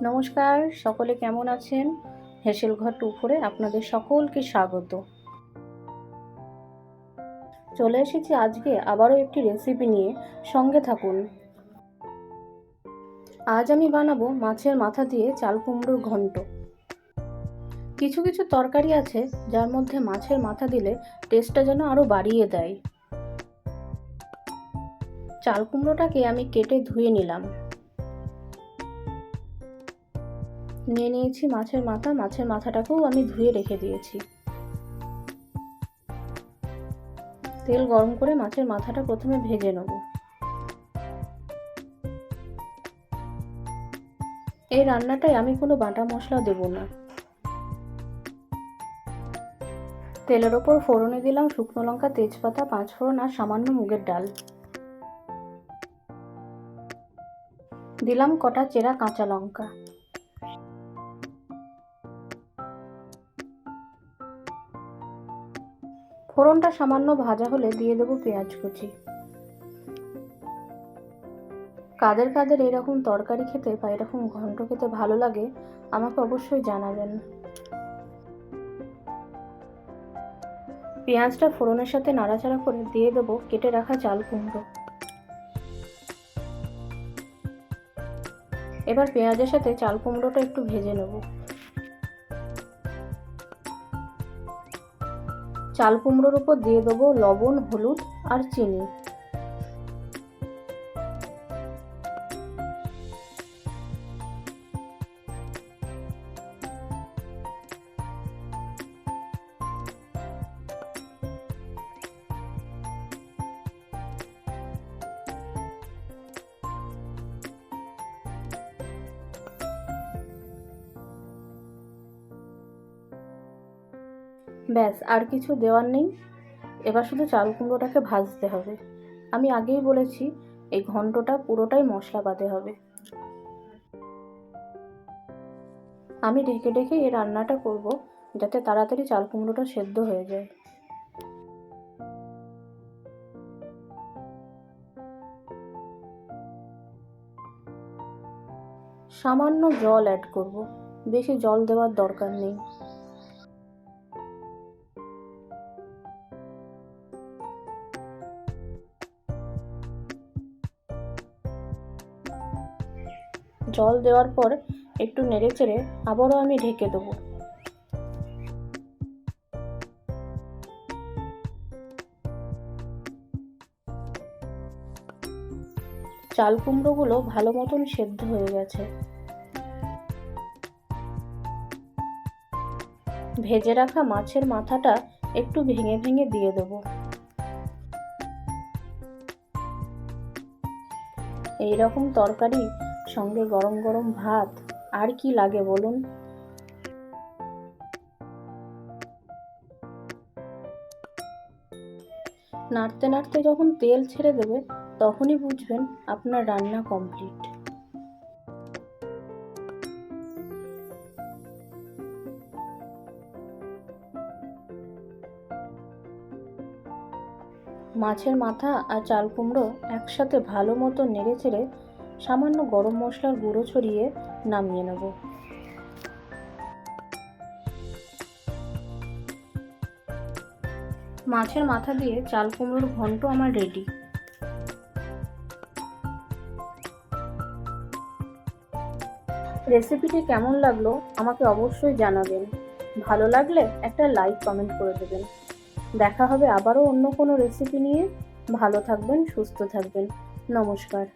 নমস্কার, সকলে কেমন আছেন? হেসেল ঘর টুফোরে আপনাদের সকলকে স্বাগত। চলে এসেছি আজকে আবারও একটি রেসিপি নিয়ে। সঙ্গে থাকুন। আজ আমি বানাবো মাছের মাথা দিয়ে চাল কুমড়োর ঘন্ট। কিছু কিছু তরকারি আছে, যার মধ্যে মাছের মাথা দিলে টেস্টটা যেন আরও বাড়িয়ে দেয়। চাল কুমড়োটাকে আমি কেটে ধুয়ে নিলাম। নিয়ে নিয়েছি মাছের মাথা, মাছের মাথাটাকেও আমি ধুয়ে রেখে দিয়েছি। তেল গরম করে মাছের মাথাটা প্রথমে ভেজে নেব। এই রান্নাটায় আমি কোনো বাটা মশলা দেব না। তেলের ওপর ফোড়নে দিলাম শুকনো লঙ্কা, তেজপাতা পাঁচ ফোড়ন আর সামান্য মুগের ডাল। দিলাম কটা চেরা কাঁচা লঙ্কা। ফোড়নটা সামান্য ভাজা হলে দিয়ে দেবো পেঁয়াজ কুচি। কাদের কাদের এরকম তরকারি খেতে বা এরকম ঘন্ট খেতে ভালো লাগে, আমাকে অবশ্যই জানাবেন। পেঁয়াজটা ফোড়নের সাথে নাড়াচাড়া করে দিয়ে দেবো কেটে রাখা চাল কুমড়ো। এবার পেঁয়াজের সাথে চাল কুমড়োটা একটু ভেজে নেব। চাল কুমড়োর উপর দিয়ে দেবো লবণ হলুদ আর চিনি। ব্যাস, আর কিছু দেওয়ার নেই। এবার শুধু চাল কুমড়োটাকে ভাজতে হবে। আমি আগেই বলেছি, এই ঘন্টটা পুরোটাই মশলা বাদে হবে। আমি ঢেকে ঢেকে এই রান্নাটা করব, যাতে তাড়াতাড়ি চাল কুমড়োটা সেদ্ধ হয়ে যায়। সামান্য জল অ্যাড করব। বেশি জল দেওয়ার দরকার নেই। জল দেওয়ার পর একটু নেড়ে চেড়ে আবারও আমি ঢেকে দেবো। চাল কুমড়োগুলো ভালো মতন সেদ্ধ হয়ে গেছে। ভেজে রাখা মাছের মাথাটা একটু ভেঙে ভেঙে দিয়ে দেবো। এই রকম তরকারি সঙ্গে গরম গরম ভাত, আর কি লাগে বলুন? নাড়তে নাড়তে যখন তেল ছেড়ে দেবে, তখনই বুঝবেন আপনার রান্না কমপ্লিট। মাছের মাথা আর চাল কুমড়ো একসাথে ভালো মতো নেড়ে চেড়ে সামান্য গরম মশলার গুঁড়ো ছড়িয়ে নামিয়ে নেব। মাছের মাথা দিয়ে চাল কুমড়োর ঘন্ট আমার রেডি রেসিপিটি কেমন লাগল আমাকে অবশ্যই জানাবেন। ভালো লাগলে একটা লাইক কমেন্ট করে দেবেন। দেখা হবে আবারও অন্য কোনো রেসিপি নিয়ে। ভালো থাকবেন, সুস্থ থাকবেন। নমস্কার।